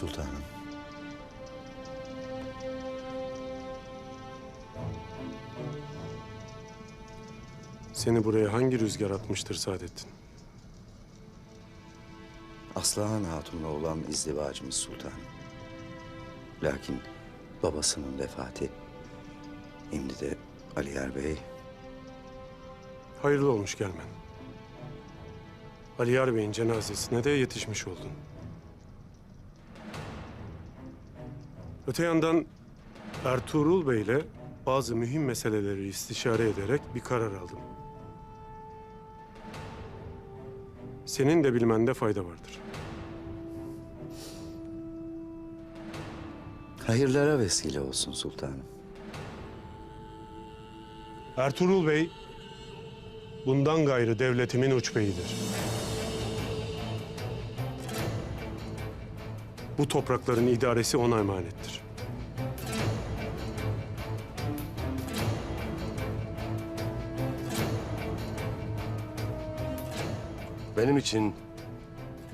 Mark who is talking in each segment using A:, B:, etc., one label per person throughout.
A: Sultanım.
B: Seni buraya hangi rüzgar atmıştır Saadettin?
A: Aslıhan Hatun'la olan izdivacımız sultanım. Lakin babasının vefatı, şimdi de Aliyer Bey
B: Hayırlı olmuş gelmen. Aliyar Bey'in cenazesine de yetişmiş oldun. Öte yandan Ertuğrul Bey'le bazı mühim meseleleri istişare ederek bir karar aldım. Senin de bilmende fayda vardır.
A: hayırlara vesile olsun sultanım.
B: Ertuğrul Bey bundan gayrı devletimin uç beyidir. Bu toprakların idaresi ona emanettir.
C: Benim için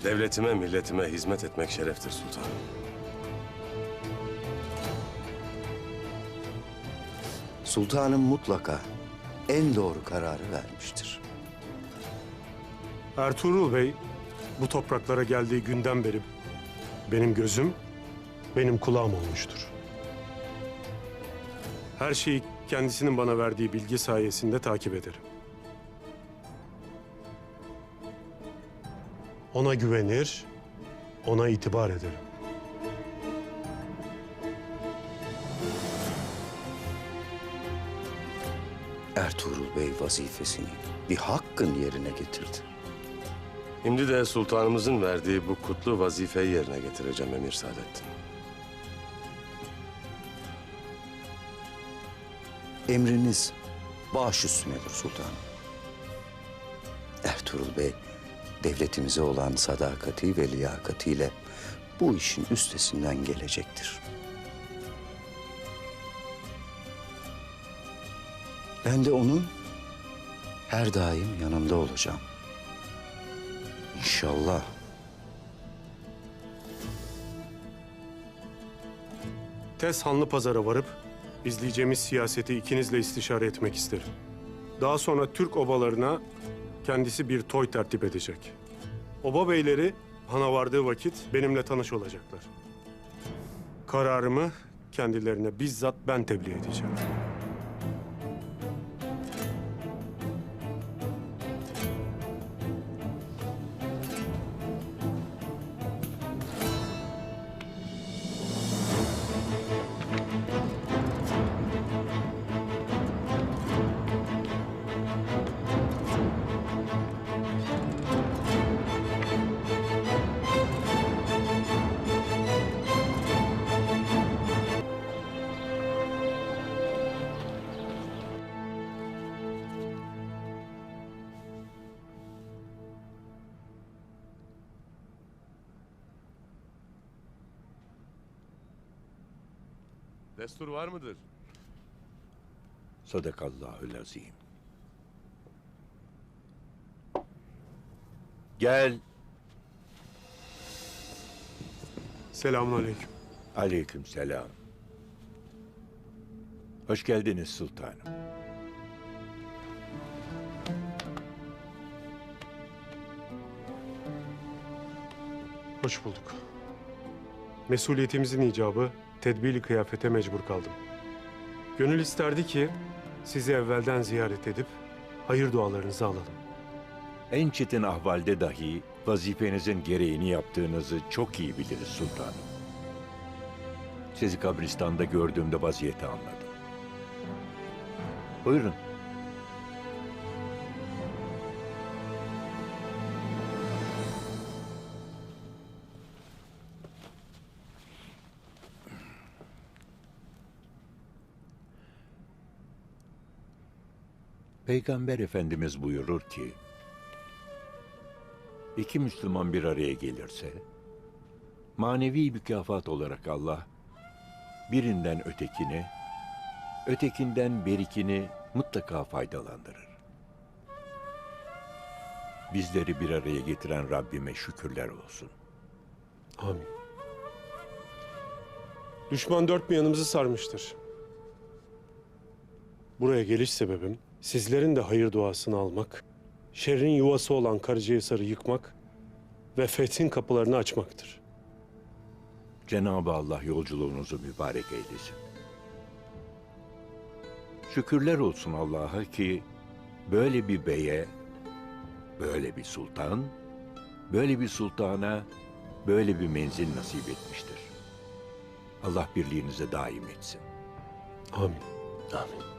C: devletime, milletime hizmet etmek şereftir sultanım.
A: Sultanım mutlaka en doğru kararı vermiştir.
B: Ertuğrul Bey bu topraklara geldiği günden beri benim gözüm, benim kulağım olmuştur. Her şeyi kendisinin bana verdiği bilgi sayesinde takip ederim. Ona güvenir, ona itibar ederim.
A: Ertuğrul Bey vazifesini bir hakkın yerine getirdi.
C: Şimdi de sultanımızın verdiği bu kutlu vazifeyi yerine getireceğim Emir Saadettin.
A: Emriniz baş üstünedir sultanım. Ertuğrul Bey devletimize olan sadakati ve liyakatiyle bu işin üstesinden gelecektir. Ben de onun her daim yanında olacağım. İnşallah.
B: Tez Hanlı Pazar'a varıp izleyeceğimiz siyaseti ikinizle istişare etmek isterim. Daha sonra Türk obalarına kendisi bir toy tertip edecek. Oba beyleri hana vardığı vakit benimle tanış olacaklar. Kararımı kendilerine bizzat ben tebliğ edeceğim.
C: Destur var mıdır?
D: Sadakallahül azim. Gel.
B: Selamun aleyküm.
D: Aleyküm selam. Hoş geldiniz sultanım.
B: Hoş bulduk. Mesuliyetimizin icabı tedbirli kıyafete mecbur kaldım. Gönül isterdi ki sizi evvelden ziyaret edip hayır dualarınızı alalım.
D: En çetin ahvalde dahi vazifenizin gereğini yaptığınızı çok iyi biliriz sultanım. Sizi kabristanda gördüğümde vaziyeti anladım. Buyurun. Peygamber Efendimiz buyurur ki, iki Müslüman bir araya gelirse, manevi mükafat olarak Allah, birinden ötekini, ötekinden berikini mutlaka faydalandırır. Bizleri bir araya getiren Rabbime şükürler olsun.
B: Amin. Düşman dört bir yanımızı sarmıştır. Buraya geliş sebebim sizlerin de hayır duasını almak, şerrin yuvası olan Karacahisar'ı yıkmak ve fethin kapılarını açmaktır.
D: Cenab-ı Allah yolculuğunuzu mübarek eylesin. Şükürler olsun Allah'a ki böyle bir beye, böyle bir sultan, böyle bir sultana, böyle bir menzil nasip etmiştir. Allah birliğinize daim etsin.
B: Amin.
C: Amin.